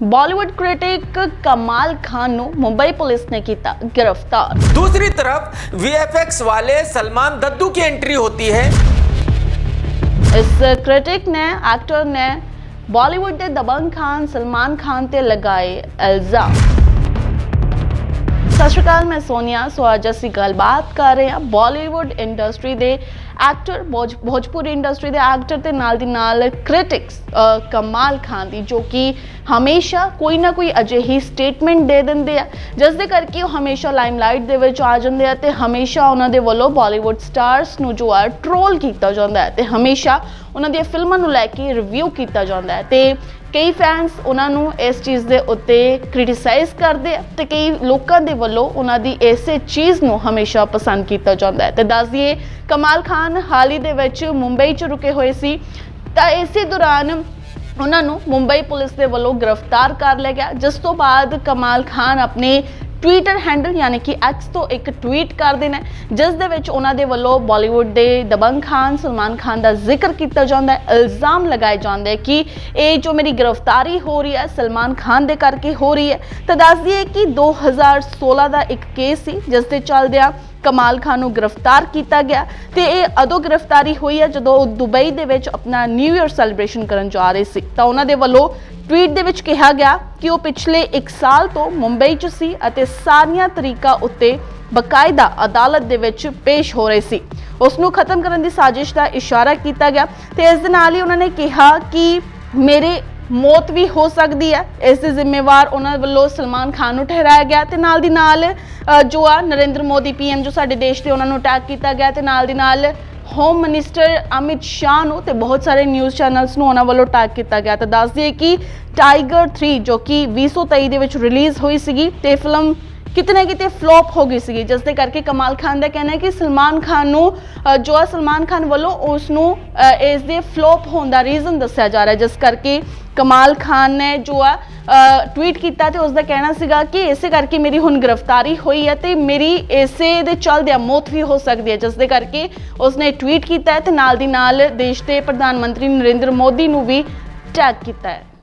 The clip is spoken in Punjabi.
बॉलीवुड क्रिटिक कमाल खान नो मुंबई पुलिस ने किया गिरफ्तार दूसरी तरफ वीएफएक्स वाले सलमान दद्दू की एंट्री होती है इस क्रिटिक ने एक्टर ने बॉलीवुड के दबंग खान सलमान खान ते लगाए इल्जाम ਸਤਿ ਸ਼੍ਰੀ ਅਕਾਲ, ਮੈਂ ਸੋਨੀਆ। ਸੋ ਅੱਜ ਅਸੀਂ ਗੱਲਬਾਤ ਕਰ ਰਹੇ ਹਾਂ ਬਾਲੀਵੁੱਡ ਇੰਡਸਟਰੀ ਦੇ ਐਕਟਰ ਭੋਜਪੁਰੀ ਇੰਡਸਟਰੀ ਦੇ ਐਕਟਰ ਤੇ ਨਾਲ ਦੀ ਨਾਲ ਕ੍ਰਿਟਿਕਸ ਕਮਾਲ ਖਾਨ ਦੀ, ਜੋ ਕਿ ਹਮੇਸ਼ਾ ਕੋਈ ਨਾ ਕੋਈ ਅਜਿਹੀ ਸਟੇਟਮੈਂਟ ਦੇ ਦਿੰਦੇ ਆ। ਜਿਸ ਦੇ ਕਰਕੇ ਉਹ ਹਮੇਸ਼ਾ ਲਾਈਮਲਾਈਟ ਦੇ ਵਿੱਚ ਆ ਜਾਂਦੇ ਆ ਤੇ ਹਮੇਸ਼ਾ ਉਹਨਾਂ ਦੇ ਵੱਲੋਂ ਬਾਲੀਵੁੱਡ ਸਟਾਰਸ ਨੂੰ ਜੋ ਆ ਟ੍ਰੋਲ ਕੀਤਾ ਜਾਂਦਾ ਹੈ ਤੇ ਹਮੇਸ਼ਾ ਉਹਨਾਂ ਦੀਆਂ ਫਿਲਮਾਂ ਨੂੰ ਲੈ ਕੇ ਰਿਵਿਊ ਕੀਤਾ ਜਾਂਦਾ ਹੈ ਤੇ ਕਈ ਫੈਨਸ ਉਹਨਾਂ ਨੂੰ ਇਸ ਚੀਜ਼ ਦੇ ਉੱਤੇ ਕ੍ਰਿਟਿਸਾਈਜ਼ ਕਰਦੇ ਆ ਤੇ ਕਈ ਲੋਕਾਂ ਦੇ ਵੱਲੋਂ ਉਹਨਾਂ ਦੀ ਇਸੇ ਚੀਜ਼ ਨੂੰ ਹਮੇਸ਼ਾ ਪਸੰਦ ਕੀਤਾ ਜਾਂਦਾ ਹੈ। ਤੇ ਦੱਸ ਦਈਏ, ਕਮਾਲ ਖਾਨ ਹਾਲ ਹੀ ਦੇ ਵਿੱਚ ਮੁੰਬਈ 'ਚ ਰੁਕੇ ਹੋਏ ਸੀ। ਤਾਂ ਇਸੇ ਦੌਰਾਨ ਉਹਨਾਂ ਨੂੰ ਮੁੰਬਈ ਪੁਲਿਸ ਦੇ ਵੱਲੋਂ ਗ੍ਰਿਫਤਾਰ ਕਰ ਲਿਆ ਗਿਆ। ਜਿਸ ਤੋਂ ਬਾਅਦ ਕਮਾਲ ਖਾਨ ਆਪਣੇ ਟਵਿੱਟਰ ਹੈਂਡਲ ਯਾਨੀ ਕਿ ਐਕਸ ਤੋਂ ਇੱਕ ਟਵੀਟ ਕਰਦੇ ਨੇ ਜਿਸ ਦੇ ਵਿੱਚ ਉਹਨਾਂ ਦੇ ਵੱਲੋਂ ਬਾਲੀਵੁੱਡ ਦੇ ਦਬੰਗ ਖਾਨ, ਸਲਮਾਨ ਖਾਨ ਦਾ ਜ਼ਿਕਰ ਕੀਤਾ ਜਾਂਦਾ ਹੈ, ਇਲਜ਼ਾਮ ਲਗਾਏ ਜਾਂਦੇ ਕਿ ਇਹ ਜੋ ਮੇਰੀ ਗ੍ਰਿਫਤਾਰੀ ਹੋ ਰਹੀ ਹੈ, ਸਲਮਾਨ ਖਾਨ ਦੇ ਕਰਕੇ ਹੋ ਰਹੀ ਹੈ। ਤਾਂ ਦੱਸ ਦਈਏ ਕਿ 2016 ਦਾ ਇੱਕ ਕੇਸ ਸੀ, ਜਿਸ ਦੇ ਚੱਲਦਿਆਂ ਕਮਾਲ ਖਾਨ ਨੂੰ ਗ੍ਰਿਫਤਾਰ ਕੀਤਾ ਗਿਆ ਤੇ ਇਹ ਅਦੋਂ ਗ੍ਰਿਫਤਾਰੀ ਹੋਈ ਹੈ ਜਦੋਂ ਉਹ ਦੁਬਈ ਦੇ ਵਿੱਚ ਆਪਣਾ ਨਿਊ ਇਅਰ ਸੈਲੀਬ੍ਰੇਸ਼ਨ ਕਰਨ ਜਾ ਰਹੇ ਸੀ। ਤਾਂ ਉਹਨਾਂ ਦੇ ਵੱਲੋਂ ਟਵੀਟ ਦੇ ਵਿੱਚ ਕਿਹਾ ਗਿਆ ਕਿ ਉਹ ਪਿਛਲੇ 1 ਸਾਲ ਤੋਂ ਮੁੰਬਈ 'ਚ ਸੀ ਅਤੇ ਸਾਰੀਆਂ ਤਰੀਕਾ ਉੱਤੇ ਬਕਾਇਦਾ ਅਦਾਲਤ ਦੇ ਵਿੱਚ ਪੇਸ਼ ਹੋ ਰਹੇ ਸੀ। ਉਸ ਨੂੰ ਖਤਮ ਕਰਨ ਦੀ ਸਾਜ਼ਿਸ਼ ਦਾ ਇਸ਼ਾਰਾ ਕੀਤਾ ਗਿਆ ਤੇ ਇਸ ਦੇ ਨਾਲ ਹੀ ਉਹਨਾਂ ਨੇ ਕਿਹਾ ਕਿ ਮੇਰੇ ਮੌਤ ਵੀ ਹੋ ਸਕਦੀ ਹੈ। ਇਸ ਦੇ ਜ਼ਿੰਮੇਵਾਰ ਉਹਨਾਂ ਵੱਲੋਂ ਸਲਮਾਨ ਖਾਨ ਨੂੰ ਠਹਿਰਾਇਆ ਗਿਆ ਤੇ ਨਾਲ ਦੀ ਨਾਲ ਜੋ ਆ ਨਰਿੰਦਰ ਮੋਦੀ, ਪੀਐਮ ਜੋ ਸਾਡੇ ਦੇਸ਼ ਦੇ ਉਹਨਾਂ ਨੂੰ ਅਟੈਕ ਕੀਤਾ ਗਿਆ ਤੇ ਨਾਲ ਦੀ ਨਾਲ ਹੋਮ ਮਿਨਿਸਟਰ ਅਮਿਤ ਸ਼ਾਹ ਨੂੰ ਤੇ ਬਹੁਤ ਸਾਰੇ ਨਿਊਜ਼ ਚੈਨਲਸ ਨੂੰ ਉਹਨਾਂ ਵੱਲੋਂ ਅਟੈਕ ਕੀਤਾ ਗਿਆ। ਤਾਂ ਦੱਸ ਦਈਏ ਕਿ ਟਾਈਗਰ 3 ਜੋ ਕਿ 2023 ਦੇ ਵਿੱਚ ਰਿਲੀਜ਼ ਹੋਈ ਸੀਗੀ, ਤੇ ਫਿਲਮ ਕਿਤੇ ਨਾ ਕਿਤੇ ਫਲੋਪ ਹੋ ਗਈ ਸੀਗੀ। ਜਿਸ ਦੇ ਕਰਕੇ ਕਮਾਲ ਖਾਨ ਦਾ ਕਹਿਣਾ ਹੈ ਕਿ ਸਲਮਾਨ ਖਾਨ ਨੂੰ ਜੋ ਆ ਸਲਮਾਨ ਖਾਨ ਵੱਲੋਂ ਉਸ ਨੂੰ ਇਸ ਦੇ ਫਲੋਪ ਹੋਣ ਦਾ ਰੀਜ਼ਨ ਦੱਸਿਆ ਜਾ ਰਿਹਾ ਜਿਸ ਕਰਕੇ ਕਮਾਲ ਖਾਨ ਨੇ ਜੋ ਆ ਟਵੀਟ ਕੀਤਾ ਤੇ ਉਸ ਦਾ ਕਹਿਣਾ ਸੀਗਾ ਕਿ ਇਸੇ ਕਰਕੇ ਮੇਰੀ ਹੁਣ ਗ੍ਰਿਫਤਾਰੀ ਹੋਈ ਹੈ ਤੇ ਮੇਰੀ ਇਸੇ ਦੇ ਚੱਲਦਿਆਂ ਮੌਤ ਵੀ ਹੋ ਸਕਦੀ ਹੈ। ਜਿਸ ਦੇ ਕਰਕੇ ਉਸਨੇ ਟਵੀਟ ਕੀਤਾ ਹੈ ਤੇ ਨਾਲ ਦੀ ਨਾਲ ਦੇਸ਼ ਦੇ ਪ੍ਰਧਾਨ ਮੰਤਰੀ ਨਰਿੰਦਰ ਮੋਦੀ ਨੂੰ ਵੀ ਟੈਗ ਕੀਤਾ ਹੈ।